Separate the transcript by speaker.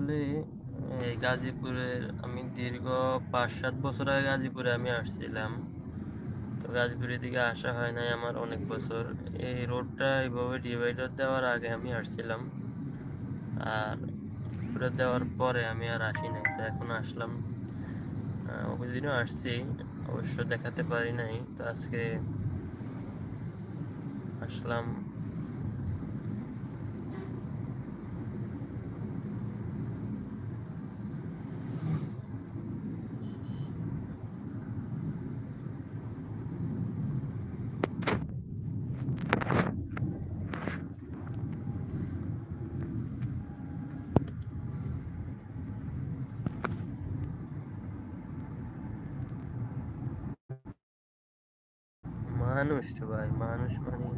Speaker 1: আসলে এই গাজীপুরের আমি দীর্ঘ পাঁচ সাত বছর আগে গাজীপুরে আমি আসছিলাম। তো গাজীপুরের দিকে আসা হয় নাই আমার অনেক বছর। এই রোডটা এইভাবে ডিভাইডার দেওয়ার আগে আমি আসছিলাম। আর পুরো দেওয়ার পরে আমি আর আসি নাই, তো এখন আসলাম। দিনও আসছি, অবশ্য দেখাতে পারি নাই। তো আজকে আসলাম मानुष भाई मानुष मानी